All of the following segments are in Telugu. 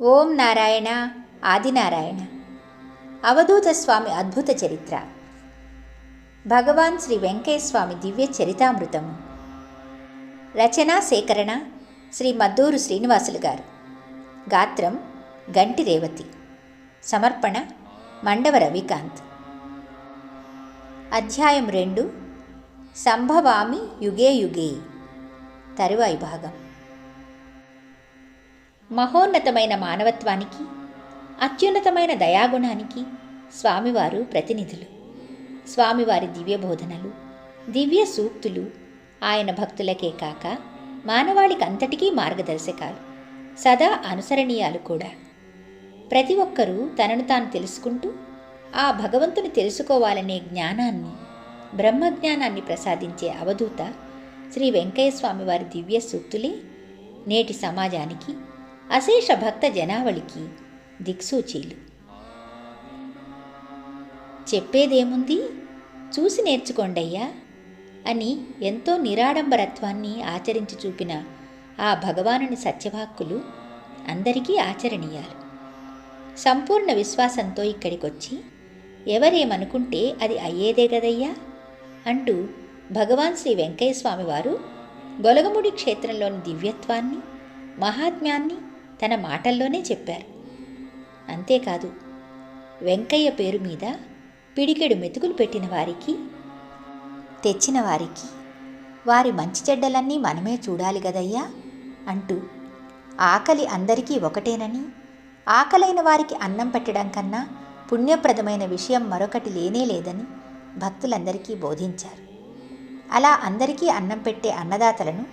ఓం నారాయణ ఆదినారాయణ. అవధూత స్వామి అద్భుత చరిత్ర. భగవాన్ శ్రీ వెంకయ్య స్వామి దివ్య చరితామృతము. రచనా సేకరణ శ్రీ మద్దూరు శ్రీనివాసులు గారు. గాత్రం గంటి రేవతి. సమర్పణ మండవ రవికాంత్. అధ్యాయం రెండు. సంభవామి యుగే యుగే. తరువాయి భాగం. మహోన్నతమైన మానవత్వానికి అత్యున్నతమైన దయాగుణానికి స్వామివారు ప్రతినిధులు. స్వామివారి దివ్య బోధనలు దివ్య సూక్తులు ఆయన భక్తులకే కాక మానవాళికి అంతటికీ మార్గదర్శకాలు సదా అనుసరణీయాలు కూడా. ప్రతి ఒక్కరూ తనను తాను తెలుసుకుంటూ ఆ భగవంతుని తెలుసుకోవాలనే జ్ఞానాన్ని బ్రహ్మజ్ఞానాన్ని ప్రసాదించే అవధూత శ్రీ వెంకయ్య స్వామివారి దివ్య సూక్తులే నేటి సమాజానికి అశేష భక్త జనావళికి దిక్సూచీలు. చెప్పేదేముంది? చూసి నేర్చుకోండయ్యా అని ఎంతో నిరాడంబరత్వాన్ని ఆచరించి చూపిన ఆ భగవానుని సత్యవాక్కులు అందరికీ ఆచరణీయాలు. సంపూర్ణ విశ్వాసంతో ఇక్కడికొచ్చి ఎవరేమనుకుంటే అది అయ్యేదే కదయ్యా? అంటూ భగవాన్ శ్రీ వెంకయ్య స్వామివారు గొలగముడి క్షేత్రంలోని దివ్యత్వాన్ని మహాత్మ్యాన్ని తన మాటల్లోనే చెప్పారు. అంతేకాదు వెంకయ్య పేరు మీద పిడికెడు మెతుకులు పెట్టిన వారికి తెచ్చిన వారికి వారి మంచి చెడ్డలన్నీ మనమే చూడాలి గదయ్యా అంటూ ఆకలి అందరికీ ఒకటేనని ఆకలైన వారికి అన్నం పెట్టడం కన్నా పుణ్యప్రదమైన విషయం మరొకటి లేనే లేదని భక్తులందరికీ బోధించారు. అలా అందరికీ అన్నం పెట్టే అన్నదాతలను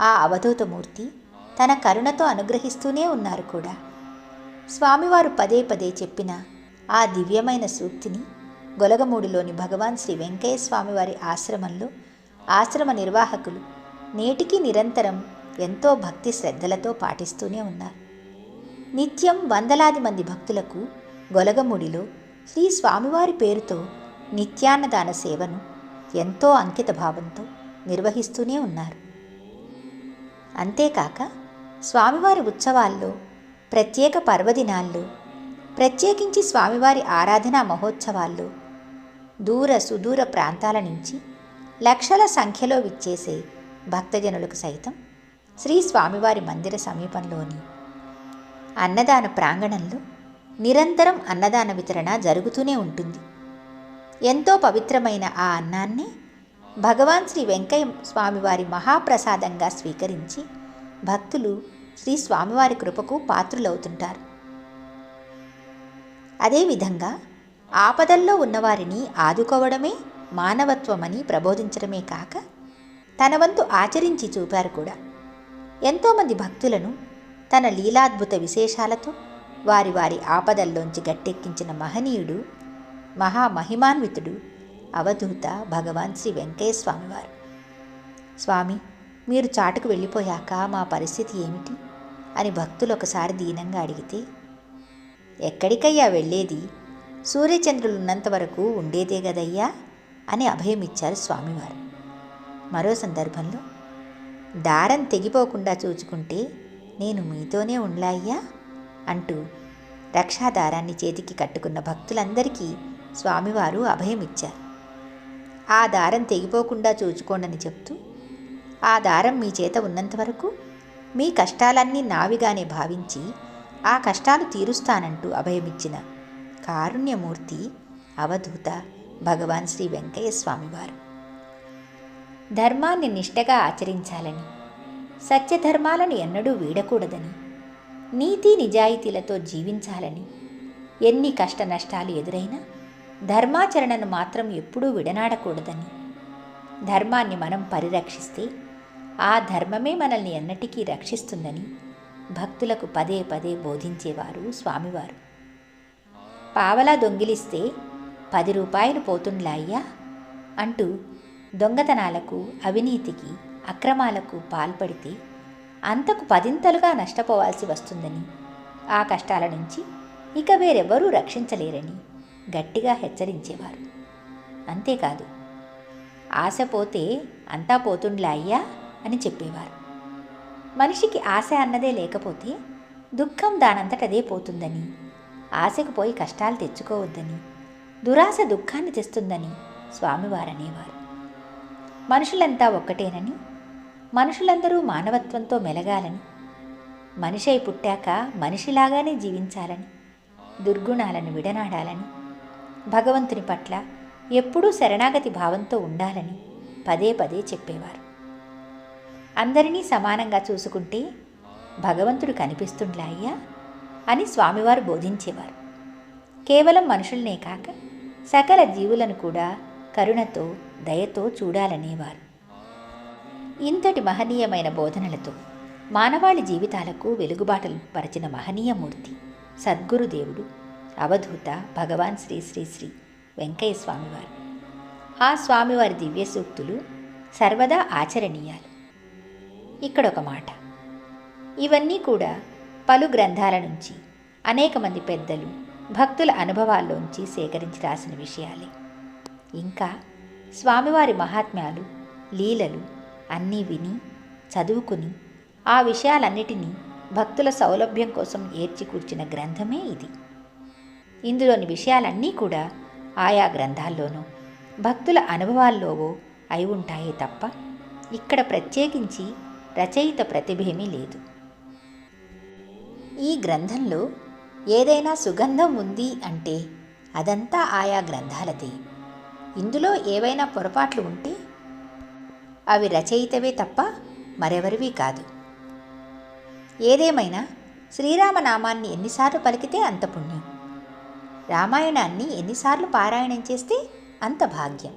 ఆ అవధూతమూర్తి తన కరుణతో అనుగ్రహిస్తూనే ఉన్నారు కూడా. స్వామివారు పదే పదే చెప్పిన ఆ దివ్యమైన సూక్తిని గొలగమూడిలోని భగవాన్ శ్రీ వెంకయ్య స్వామివారి ఆశ్రమంలో ఆశ్రమ నిర్వాహకులు నేటికి నిరంతరం ఎంతో భక్తి శ్రద్ధలతో పాటిస్తూనే ఉన్నారు. నిత్యం వందలాది మంది భక్తులకు గొలగముడిలో శ్రీ స్వామివారి పేరుతో నిత్యాన్నదాన సేవను ఎంతో అంకిత భావంతో నిర్వహిస్తూనే ఉన్నారు. అంతేకాక స్వామివారి ఉత్సవాల్లో ప్రత్యేక పర్వదినాల్లో ప్రత్యేకించి స్వామివారి ఆరాధనా మహోత్సవాల్లో దూర సుదూర ప్రాంతాల నుంచి లక్షల సంఖ్యలో విచ్చేసే భక్తజనులకు సైతం శ్రీ స్వామివారి మందిర సమీపంలోని అన్నదాన ప్రాంగణంలో నిరంతరం అన్నదాన వితరణ జరుగుతూనే ఉంటుంది. ఎంతో పవిత్రమైన ఆ అన్నాన్ని భగవాన్ శ్రీ వెంకయ్య స్వామివారి మహాప్రసాదంగా స్వీకరించి భక్తులు శ్రీ స్వామివారి కృపకు పాత్రులవుతుంటారు. అదేవిధంగా ఆపదల్లో ఉన్నవారిని ఆదుకోవడమే మానవత్వమని ప్రబోధించడమే కాక తన వంతు ఆచరించి చూపారు కూడా. ఎంతోమంది భక్తులను తన లీలాద్భుత విశేషాలతో వారి వారి ఆపదల్లోంచి గట్టెక్కించిన మహనీయుడు మహామహిమాన్వితుడు అవధూత భగవాన్ శ్రీ వెంకయ్య స్వామివారు స్వామి మీరు చాటుకు వెళ్ళిపోయాక మా పరిస్థితి ఏమిటి? అని భక్తులు ఒకసారి దీనంగా అడిగితే ఎక్కడికయ్యా వెళ్ళేది? సూర్యచంద్రులు ఉన్నంత వరకు ఉండేదే గదయ్యా? అని అభయమిచ్చారు స్వామివారు. మరో సందర్భంలో దారం తెగిపోకుండా చూచుకుంటే నేను మీతోనే ఉండ్లాయ్యా అంటూ రక్షాదారాన్ని చేతికి కట్టుకున్న భక్తులందరికీ స్వామివారు అభయమిచ్చారు. ఆ దారం తెగిపోకుండా చూచుకోండని చెప్తూ ఆ దారం మీ చేత ఉన్నంత వరకు మీ కష్టాలన్నీ నావిగానే భావించి ఆ కష్టాలు తీరుస్తానంటూ అభయమిచ్చిన కారుణ్యమూర్తి అవధూత భగవాన్ శ్రీ వెంకయ్య స్వామివారు. ధర్మాన్ని నిష్టగా ఆచరించాలని సత్యధర్మాలను ఎన్నడూ వీడకూడదని నీతి నిజాయితీలతో జీవించాలని ఎన్ని కష్ట నష్టాలు ఎదురైనా ధర్మాచరణను మాత్రం ఎప్పుడూ విడనాడకూడదని ధర్మాన్ని మనం పరిరక్షిస్తే ఆ ధర్మమే మనల్ని ఎన్నటికీ రక్షిస్తుందని భక్తులకు పదే పదే బోధించేవారు స్వామివారు. పావలా దొంగిలిస్తే పది రూపాయలు పోతుండ్లాయ్యా అంటూ దొంగతనాలకు అవినీతికి అక్రమాలకు పాల్పడితే అంతకు పదింతలుగా నష్టపోవాల్సి వస్తుందని ఆ కష్టాల నుంచి ఇక వేరెవ్వరూ రక్షించలేరని గట్టిగా హెచ్చరించేవారు. అంతేకాదు ఆశ పోతే అంతా పోతుండ్లా అయ్యా? అని చెప్పేవారు. మనిషికి ఆశ అన్నదే లేకపోతే దుఃఖం దానంతటదే పోతుందని ఆశకు పోయి కష్టాలు తెచ్చుకోవద్దని దురాశ దుఃఖాన్ని తెస్తుందని స్వామివారనేవారు మనుషులంతా ఒక్కటేనని మనుషులందరూ మానవత్వంతో మెలగాలని మనిషై పుట్టాక మనిషిలాగానే జీవించాలని దుర్గుణాలను విడనాడాలని భగవంతుని పట్ల ఎప్పుడూ శరణాగతి భావంతో ఉండాలని పదే పదే చెప్పేవారు. అందరినీ సమానంగా చూసుకుంటే భగవంతుడు కనిపిస్తుండ్లా అయ్యా? అని స్వామివారు బోధించేవారు. కేవలం మనుషులనే కాక సకల జీవులను కూడా కరుణతో దయతో చూడాలనేవారు. ఇంతటి మహనీయమైన బోధనలతో మానవాళి జీవితాలకు వెలుగుబాటలు పరిచిన మహనీయమూర్తి సద్గురుదేవుడు అవధూత భగవాన్ శ్రీ శ్రీ శ్రీ వెంకయ్య స్వామివారు. ఆ స్వామివారి దివ్య సూక్తులు సర్వదా ఆచరణీయాలు. ఇక్కడ ఒక మాట. ఇవన్నీ కూడా పలు గ్రంథాల నుంచి అనేక మంది పెద్దలు భక్తుల అనుభవాల్లోంచి సేకరించి రాసిన విషయాలే. ఇంకా స్వామివారి మహాత్మ్యాలు లీలలు అన్నీ విని చదువుకుని ఆ విషయాలన్నిటినీ భక్తుల సౌలభ్యం కోసం ఏర్చి కూర్చిన గ్రంథమే ఇది. ఇందులోని విషయాలన్నీ కూడా ఆయా గ్రంథాల్లోనూ భక్తుల అనుభవాల్లోవో అయి ఉంటాయే తప్ప ఇక్కడ ప్రత్యేకించి రచయిత ప్రతిభేమీ లేదు. ఈ గ్రంథంలో ఏదైనా సుగంధం ఉంది అంటే అదంతా ఆయా గ్రంథాలదే. ఇందులో ఏవైనా పొరపాట్లు ఉంటే అవి రచయితవే తప్ప మరెవరివి కాదు. ఏదేమైనా శ్రీరామనామాన్ని ఎన్నిసార్లు పలికితే అంత పుణ్యం. రామాయణాన్ని ఎన్నిసార్లు పారాయణం చేస్తే అంత భాగ్యం.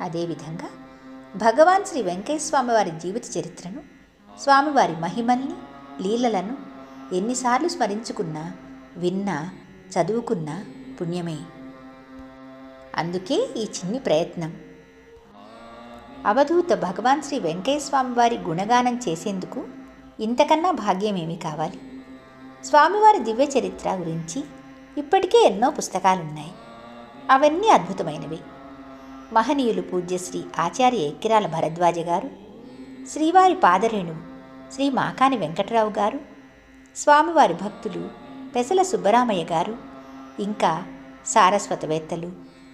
అదేవిధంగా భగవాన్ శ్రీ వెంకయ్య స్వామివారి జీవిత చరిత్రను స్వామివారి మహిమల్ని లీలలను ఎన్నిసార్లు స్మరించుకున్నా విన్నా చదువుకున్నా పుణ్యమే. అందుకే ఈ చిన్ని ప్రయత్నం. అవధూత భగవాన్ శ్రీ వెంకయ్య స్వామివారి గుణగానం చేసేందుకు ఇంతకన్నా భాగ్యమేమి కావాలి? స్వామివారి దివ్య చరిత్ర గురించి ఇప్పటికే ఎన్నో పుస్తకాలున్నాయి. అవన్నీ అద్భుతమైనవి. మహనీయులు పూజ్యశ్రీ ఆచార్య ఎక్కిరాల భరద్వాజ గారు శ్రీవారి పాదరేణువు శ్రీ మాకాని వెంకటరావు గారు స్వామివారి భక్తులు పెసల సుబ్బరామయ్య గారు ఇంకా సారస్వతవేత్తలు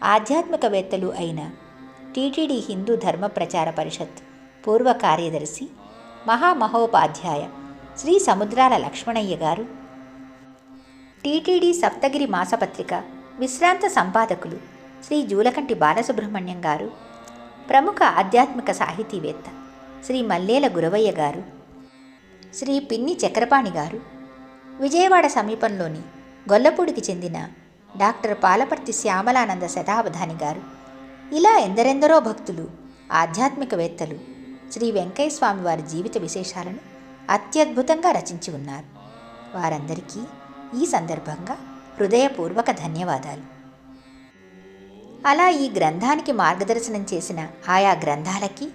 ఆధ్యాత్మికవేత్తలు అయిన టీటీడీ హిందూ ధర్మ ప్రచార పరిషత్ పూర్వ కార్యదర్శి మహామహోపాధ్యాయ శ్రీ సముద్రాల లక్ష్మణయ్య గారు టీటీడీ సప్తగిరి మాసపత్రిక విశ్రాంత సంపాదకులు శ్రీ జూలకంటి బాలసుబ్రహ్మణ్యం గారు ప్రముఖ ఆధ్యాత్మిక సాహితీవేత్త శ్రీ మల్లేల గురవయ్య గారు శ్రీ పిన్ని చక్రపాణి గారు. విజయవాడ సమీపంలోని గొల్లపూడికి చెందిన డాక్టర్ పాలపర్తి శ్యామలానంద శతావధాని గారు. ఇలా ఎందరెందరో భక్తులు ఆధ్యాత్మికవేత్తలు శ్రీ వెంకయ్యస్వామి వారి జీవిత విశేషాలను అత్యద్భుతంగా రచించి ఉన్నారు. వారందరికీ ఈ సందర్భంగా హృదయపూర్వక ధన్యవాదాలు. అలా ఈ గ్రంథానికి మార్గదర్శనం చేసిన ఆయా గ్రంథాలకి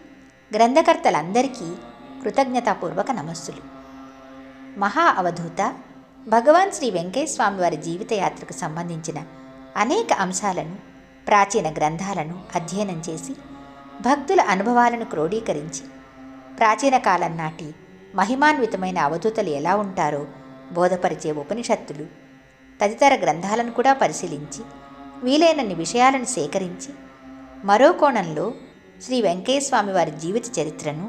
గ్రంథకర్తలందరికీ కృతజ్ఞతాపూర్వక నమస్సులు మహా అవధూత భగవాన్ శ్రీ వెంకయ్య వారి జీవితయాత్రకు సంబంధించిన అనేక అంశాలను ప్రాచీన గ్రంథాలను అధ్యయనం చేసి భక్తుల అనుభవాలను క్రోడీకరించి ప్రాచీన కాలం నాటి మహిమాన్వితమైన అవధూతలు ఎలా ఉంటారో బోధపరిచే ఉపనిషత్తులు తదితర గ్రంథాలను కూడా పరిశీలించి వీలైనన్ని విషయాలను సేకరించి మరో కోణంలో శ్రీ వెంకయ్యస్వామి వారి జీవిత చరిత్రను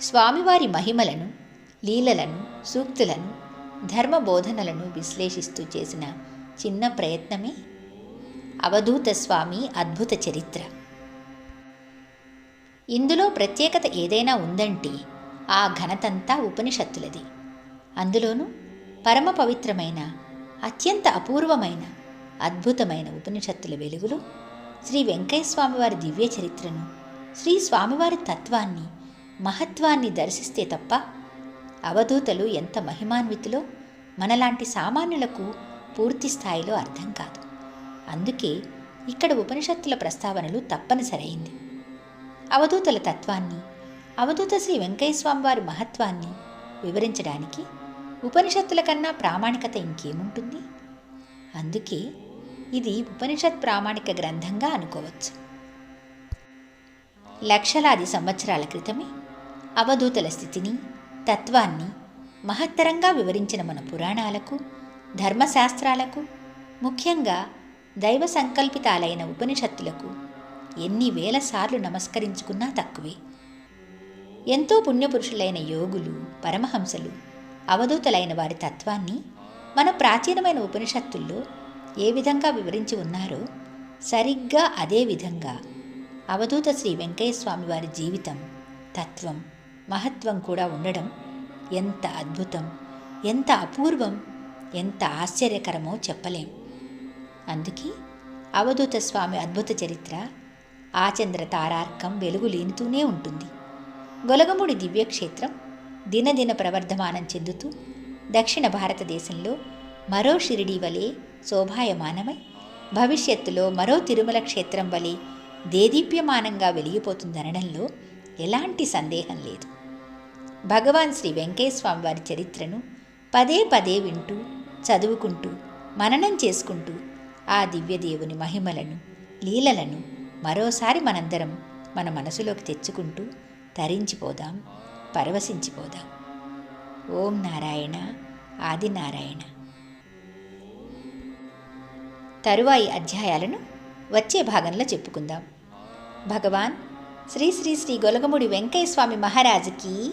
స్వామివారి మహిమలను లీలలను సూక్తులను ధర్మ బోధనలను విశ్లేషిస్తూ చేసిన చిన్న ప్రయత్నమే అవధూత స్వామి అద్భుత చరిత్ర. ఇందులో ప్రత్యేకత ఏదైనా ఉందంటే ఆ ఘనతంతా ఉపనిషత్తులది. అందులోనూ పరమ పవిత్రమైన అత్యంత అపూర్వమైన అద్భుతమైన ఉపనిషత్తుల వెలుగులో శ్రీ వెంకయ్య స్వామివారి దివ్య చరిత్రను శ్రీ స్వామివారి తత్వాన్ని మహత్వాన్ని దర్శిస్తే తప్ప అవధూతలు ఎంత మహిమాన్వితులో మనలాంటి సామాన్యులకు పూర్తి స్థాయిలో అర్థం కాదు. అందుకే ఇక్కడ ఉపనిషత్తుల ప్రస్తావనలు తప్పనిసరైంది. అవధూతల తత్వాన్ని అవధూత శ్రీ వెంకయ్యస్వామివారి మహత్వాన్ని వివరించడానికి ఉపనిషత్తుల కన్నా ప్రామాణికత ఇంకేముంటుంది? అందుకే ఇది ఉపనిషత్ ప్రామాణిక గ్రంథంగా అనుకోవచ్చు. లక్షలాది సంవత్సరాల క్రితమే అవధూతల స్థితిని తత్వాన్ని మహత్తరంగా వివరించిన మన పురాణాలకు ధర్మశాస్త్రాలకు ముఖ్యంగా దైవ సంకల్పితాలైన ఉపనిషత్తులకు ఎన్ని వేల సార్లు నమస్కరించుకున్నా తక్కువే. ఎంతో పుణ్యపురుషులైన యోగులు పరమహంసలు అవధూతలైన వారి తత్వాన్ని మన ప్రాచీనమైన ఉపనిషత్తుల్లో ఏ విధంగా వివరించి ఉన్నారో సరిగ్గా అదే విధంగా అవధూత శ్రీ వెంకయ్య స్వామి వారి జీవితం తత్వం మహత్వం కూడా ఉండడం ఎంత అద్భుతం ఎంత అపూర్వం ఎంత ఆశ్చర్యకరమో చెప్పలేం. అందుకే అవధూత స్వామి అద్భుత చరిత్ర ఆచంద్ర తారార్కం వెలుగు లేనుతూనే ఉంటుంది. గొలగముడి దివ్యక్షేత్రం దినదిన ప్రవర్ధమానం చెందుతూ దక్షిణ భారతదేశంలో మరో షిరిడీ వలె శోభాయమానమై భవిష్యత్తులో మరో తిరుమల క్షేత్రం వలె దేదీప్యమానంగా వెలిగిపోతుందనడంలో ఎలాంటి సందేహం లేదు. భగవాన్ శ్రీ వెంకయ్య స్వామి వారి చరిత్రను పదే పదే వింటూ చదువుకుంటూ మననం చేసుకుంటూ ఆ దివ్యదేవుని మహిమలను లీలలను మరోసారి మనందరం మన మనసులోకి తెచ్చుకుంటూ తరించిపోదాం పరవశించిపోదాం. ఓం నారాయణ ఆదినారాయణ. తరువాయి అధ్యాయాలను వచ్చే భాగంలో చెప్పుకుందాం. భగవాన్ శ్రీ శ్రీ శ్రీ గొలగముడి వెంకయ్య స్వామి మహారాజుకి